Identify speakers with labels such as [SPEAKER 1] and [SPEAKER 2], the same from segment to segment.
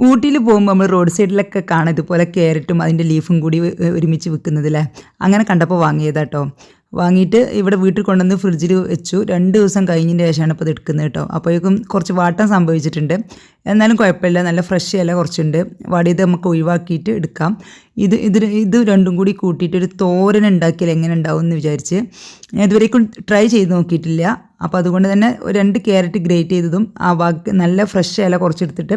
[SPEAKER 1] ഊട്ടിയിൽ പോകുമ്പോൾ നമ്മൾ റോഡ് സൈഡിലൊക്കെ കാണാം. ഇതുപോലെ ക്യാരറ്റും അതിന്റെ ലീഫും കൂടി ഒരുമിച്ച് വിൽക്കുന്നതില്ലേ അങ്ങനെ കണ്ടപ്പോൾ വാങ്ങിയതാട്ടോ. വാങ്ങിയിട്ട് ഇവിടെ വീട്ടിൽ കൊണ്ടുവന്ന് ഫ്രിഡ്ജിൽ വെച്ചു. രണ്ട് ദിവസം കഴിഞ്ഞതിന് ശേഷമാണ് ഇപ്പോൾ എടുക്കുന്നത് കേട്ടോ. അപ്പോഴേക്കും കുറച്ച് വാട്ടം സംഭവിച്ചിട്ടുണ്ട്. എന്നാലും കുഴപ്പമില്ല. നല്ല ഫ്രഷ് ഇല കുറച്ചുണ്ട്. വാടിയത് നമുക്ക് ഒഴിവാക്കിയിട്ട് എടുക്കാം. ഇത് ഇത് ഇത് രണ്ടും കൂടി കൂട്ടിയിട്ട് ഒരു തോരൻ ഉണ്ടാക്കിയാൽ എങ്ങനെ ഉണ്ടാവും എന്ന് വിചാരിച്ച് ഞാൻ ഇതുവരേക്കും ട്രൈ ചെയ്ത് നോക്കിയിട്ടില്ല. അപ്പോൾ അതുകൊണ്ട് തന്നെ രണ്ട് ക്യാരറ്റ് ഗ്രേറ്റ് ചെയ്തതും ആ ബാക്കി നല്ല ഫ്രഷ് ഇല കുറച്ചെടുത്തിട്ട്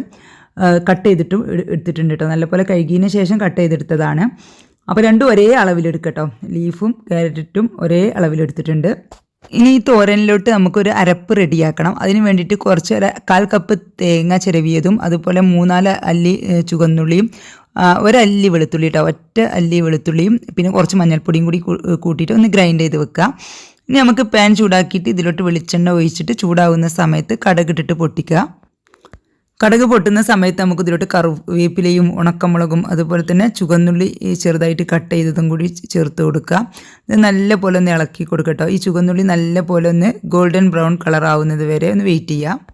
[SPEAKER 1] കട്ട് ചെയ്തിട്ടും എടുത്തിട്ടുണ്ട് കേട്ടോ നല്ലപോലെ കഴുകിയതിന് ശേഷം കട്ട് ചെയ്തെടുത്തതാണ്. അപ്പോൾ രണ്ടും ഒരേ അളവിലെടുക്കട്ടോ. ലീഫും ക്യാരറ്റും ഒരേ അളവിലെടുത്തിട്ടുണ്ട്. ഇനി ഈ തോരനിലോട്ട് നമുക്കൊരു അരപ്പ് റെഡിയാക്കണം. അതിന് വേണ്ടിയിട്ട് കുറച്ച് കാൽ കപ്പ് തേങ്ങ ചിരവിയതും അതുപോലെ മൂന്നാൽ അല്ലി ചുവന്നുള്ളിയും ഒരല്ലി വെളുത്തുള്ളി കേട്ടോ ഒറ്റ അല്ലി വെളുത്തുള്ളിയും പിന്നെ കുറച്ച് മഞ്ഞൾപ്പൊടിയും കൂടി കൂട്ടിയിട്ട് ഒന്ന് ഗ്രൈൻഡ് ചെയ്ത് വെക്കുക. ഇനി നമുക്ക് പാൻ ചൂടാക്കിയിട്ട് ഇതിലോട്ട് വെളിച്ചെണ്ണ ഒഴിച്ചിട്ട് ചൂടാവുന്ന സമയത്ത് കടകിട്ടിട്ട് പൊട്ടിക്കുക. കടക് പൊട്ടുന്ന സമയത്ത് നമുക്ക് ഇതിലോട്ട് കറിവേപ്പിലയും ഉണക്കമുളകും അതുപോലെ തന്നെ ചുവന്നുള്ളി ചെറുതായിട്ട് കട്ട് ചെയ്തതും കൂടി ചേർത്ത് കൊടുക്കുക. ഇത് നല്ല പോലെ ഒന്ന് ഇളക്കി കൊടുക്കട്ടോ ഈ ചുവന്നുള്ളി നല്ല പോലെ ഒന്ന് ഗോൾഡൻ ബ്രൗൺ കളർ ആവുന്നത് വരെ ഒന്ന് വെയിറ്റ് ചെയ്യുക.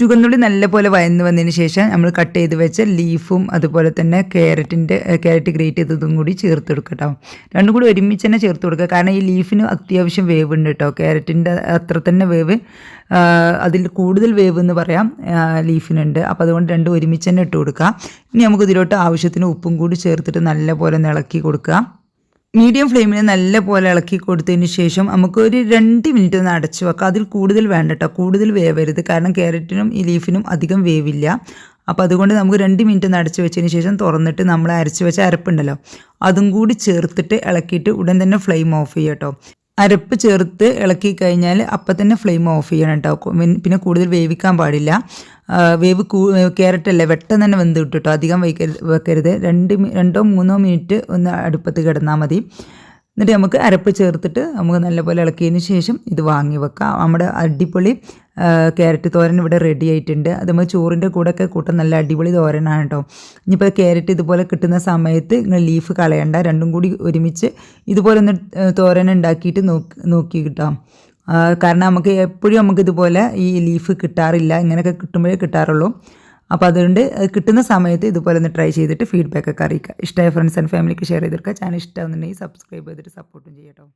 [SPEAKER 1] ചുവന്നുള്ളി നല്ലപോലെ വയന്ന് വന്നതിന് ശേഷം നമ്മൾ കട്ട് ചെയ്ത് വെച്ച ലീഫും അതുപോലെ തന്നെ ക്യാരറ്റിന്റെ ക്യാരറ്റ് ഗ്രേറ്റ് ചെയ്തതും കൂടി ചേർത്ത് കൊടുക്കട്ടോ രണ്ടും കൂടി ഒരുമിച്ച് തന്നെ ചേർത്ത് കൊടുക്കുക. കാരണം ഈ ലീഫിന് അത്യാവശ്യം വേവ് ഉണ്ട് കേട്ടോ ക്യാരറ്റിന്റെ അത്ര തന്നെ വേവ് അതിൽ കൂടുതൽ വേവ് എന്ന് പറയാം ലീഫിനുണ്ട് അപ്പോൾ അതുകൊണ്ട് രണ്ടും ഒരുമിച്ച് തന്നെ ഇട്ട് കൊടുക്കുക. ഇനി നമുക്ക് ഇതിലോട്ട് ആവശ്യത്തിന് ഉപ്പും കൂടി ചേർത്തിട്ട് നല്ലപോലെ ഇളക്കി കൊടുക്കുക. മീഡിയം ഫ്ലെയിമിൽ നല്ല പോലെ ഇളക്കി കൊടുത്തതിന് ശേഷം നമുക്ക് ഒരു രണ്ട് മിനിറ്റ് ഒന്ന് അടച്ചു വെക്കാം. അതിൽ കൂടുതൽ വേണ്ട കേട്ടോ കൂടുതൽ വേവരുത്. കാരണം ക്യാരറ്റിനും ഈ ലീഫിനും അധികം വേവില്ല. അപ്പോൾ അതുകൊണ്ട് നമുക്ക് രണ്ട് മിനിറ്റ് ഒന്ന് അടച്ചു വെച്ചതിന് ശേഷം തുറന്നിട്ട് നമ്മൾ അരച്ച് വെച്ച അരപ്പുണ്ടല്ലോ അതും കൂടി ചേർത്തിട്ട് ഇളക്കിയിട്ട് ഉടൻ തന്നെ ഫ്ലെയിം ഓഫ് ചെയ്യുക കേട്ടോ അരപ്പ് ചേർത്ത് ഇളക്കി കഴിഞ്ഞാൽ അപ്പം തന്നെ ഫ്ലെയിം ഓഫ് ചെയ്യണം കേട്ടോ പിന്നെ കൂടുതൽ വേവിക്കാൻ പാടില്ല. വേവ് കൂ ക്യാരറ്റ് പെട്ടെന്ന് തന്നെ വെന്ത് കിട്ടും അധികം വയ്ക്കരുത് വെക്കരുത്. രണ്ട് രണ്ടോ മൂന്നോ മിനിറ്റ് ഒന്ന് അടുപ്പത്ത് കിടന്നാൽ മതി. എന്നിട്ട് നമുക്ക് അരപ്പ് ചേർത്തിട്ട് നമുക്ക് നല്ലപോലെ ഇളക്കിയതിന് ശേഷം ഇത് വാങ്ങി വെക്കാം. നമ്മുടെ അടിപൊളി ക്യാരറ്റ് തോരൻ ഇവിടെ റെഡി ആയിട്ടുണ്ട്. അത് നമ്മൾ ചോറിന്റെ കൂടെ ഒക്കെ കൂട്ടാൻ നല്ല അടിപൊളി തോരനാണ് കേട്ടോ. ഇനിയിപ്പോൾ ക്യാരറ്റ് ഇതുപോലെ കിട്ടുന്ന സമയത്ത് നിങ്ങൾ ലീഫ് കളയണ്ട. രണ്ടും കൂടി ഒരുമിച്ച് ഇതുപോലെ ഒന്ന് തോരൻ ഉണ്ടാക്കിയിട്ട് നോക്കി നോക്കി കിട്ടാം. കാരണം നമുക്ക് എപ്പോഴും നമുക്ക് ഇതുപോലെ ഈ ലീഫ് കിട്ടാറില്ല ഇങ്ങനെയൊക്കെ കിട്ടുമ്പോഴേ കിട്ടാറുള്ളൂ. അപ്പോൾ അതുകൊണ്ട് കിട്ടുന്ന സമയത്ത് ഇതുപോലെ ഒന്ന് ട്രൈ ചെയ്തിട്ട് ഫീഡ്ബാക്ക് ഒക്കെ അറിയിക്കുക. ഇഷ്ടമായ ഫ്രണ്ട്സ് ആൻഡ് ഫാമിലിക്ക് ഷെയർ ചെയ്തെടുക്കുക ചാനൽ ഇഷ്ടമാകുന്നുണ്ടെങ്കിൽ സബ്സ്ക്രൈബ് ചെയ്തിട്ട് സപ്പോർട്ടും ചെയ്യട്ടോ.